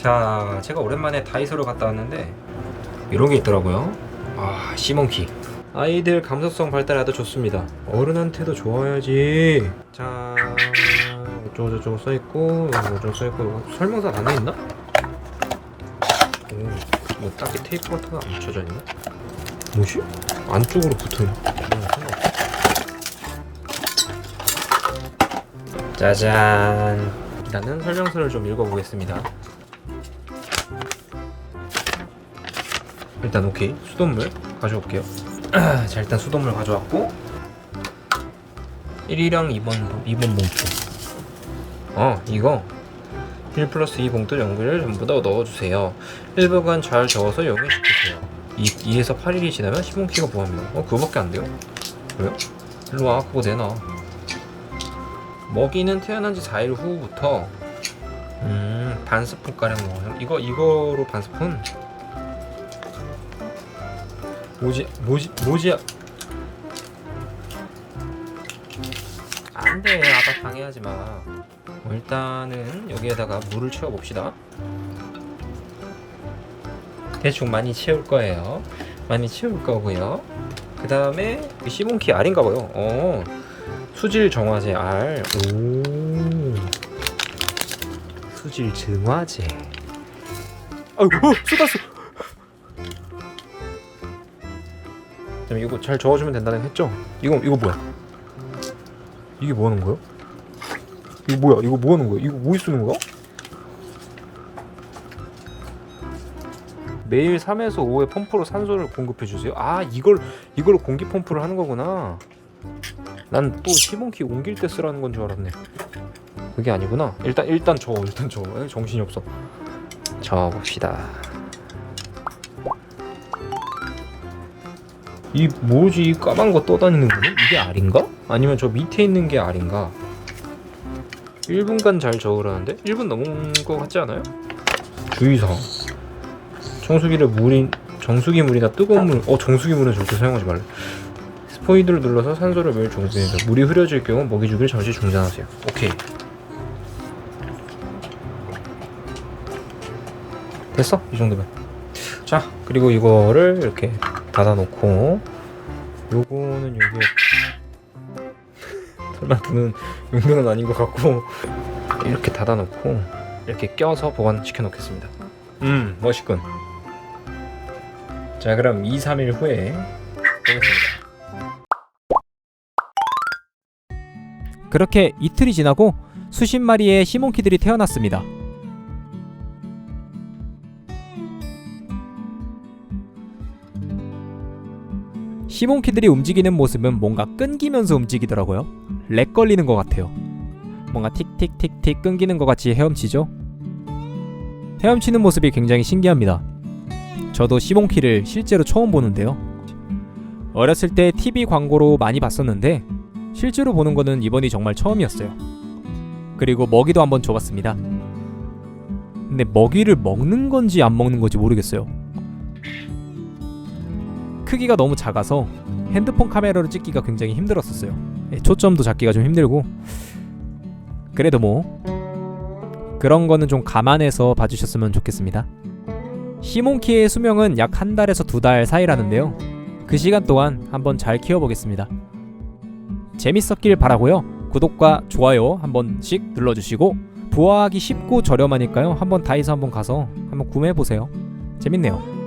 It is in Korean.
자, 제가 오랜만에 다이소를 갔다 왔는데 이런 게 있더라고요. 아, 시몬키. 아이들 감수성 발달에도 좋습니다. 어른한테도 좋아야지. 자, 어쩌고 저쩌고 써 있고, 어쩌고 써 있고, 이거 설명서 안에 있나? 오, 뭐 딱히 테이프 같은 거 안 붙여져 있나? 뭐지? 안쪽으로 붙어 있는. 짜잔. 일단은 설명서를 좀 읽어보겠습니다. 일단 오케이 수돗물 가져올게요. 자 일단 수돗물 가져왔고 1위랑 2번 2번 봉투. 어 이거 1 플러스 2 봉투 연기를 전부 다 넣어주세요. 1분간 잘 저어서 용해시키세요. 2, 2에서 8일이 지나면 시몬키가 보합니다. 어 그거밖에 안 돼요? 왜요? 일로 와 그거 내놔. 먹이는 태어난 지 4일 후부터 음, 반 스푼 가량 먹어요. 이거 이거로 반 스푼. 뭐지? 뭐지? 뭐지? 안 돼. 아빠 방해하지 마. 어, 일단은 여기에다가 물을 채워 봅시다. 대충 많이 채울 거예요. 많이 채울 거고요. 그 다음에 시몬키 알인가 봐요. 어. 수질 정화제 알. 오. 수질 증화제. 아이고, 어, 쏟았어. 그다음에 이거 잘 저어주면 된다는 했죠? 이거 이거 뭐야? 이게 뭐 하는 거야? 이거 뭐야? 이거 뭐 하는 거야? 이거 뭐 쓰는 거야? 매일 3에서 5회 펌프로 산소를 공급해 주세요. 아 이걸 이걸로 공기 펌프를 하는 거구나. 난 또 시몬키 옮길 때 쓰라는 건 줄 알았네. 그게 아니구나. 일단 일단 저 일단 저 정신이 없어. 저 봅시다. 이 뭐지 이 까만 거 떠다니는 거는 이게 알인가? 아니면 저 밑에 있는 게 알인가? 1분간 잘 저으라는데 1분 넘은 거 같지 않아요? 주의사항 정수기를 물인 정수기 물이나 뜨거운 물, 어 정수기 물은 절대 사용하지 말래. 스포이드를 눌러서 산소를 매일 정수해서 물이 흐려질 경우 먹이 주기를 잠시 중단하세요. 오케이. 됐어? 이 정도면. 자, 그리고 이거를 이렇게 닫아놓고 요거는 여기에 설마 두는 용도는 아닌 것 같고 이렇게 닫아놓고 이렇게 껴서 보관시켜 놓겠습니다. 음, 멋있군. 자, 그럼 2, 3일 후에 보겠습니다. 그렇게 이틀이 지나고 수십 마리의 시몬키들이 태어났습니다. 시몬키들이 움직이는 모습은 뭔가 끊기면서 움직이더라고요. 렉 걸리는 것 같아요. 뭔가 틱틱틱틱 끊기는 것 같이 헤엄치죠? 헤엄치는 모습이 굉장히 신기합니다. 저도 시몬키를 실제로 처음 보는데요. 어렸을 때 TV 광고로 많이 봤었는데 실제로 보는 거는 이번이 정말 처음이었어요. 그리고 먹이도 한번 줘봤습니다. 근데 먹이를 먹는 건지 안 먹는 건지 모르겠어요. 크기가 너무 작아서 핸드폰 카메라로 찍기가 굉장히 힘들었었어요. 예, 초점도 잡기가 좀 힘들고 그래도 뭐 그런 거는 좀 감안해서 봐주셨으면 좋겠습니다. 시몬키의 수명은 약 한 달에서 두 달 사이라는데요. 그 시간 동안 한번 잘 키워보겠습니다. 재밌었길 바라고요. 구독과 좋아요 한 번씩 눌러주시고 부화하기 쉽고 저렴하니까요. 한번 다이소 한번 가서 한번 구매해 보세요. 재밌네요.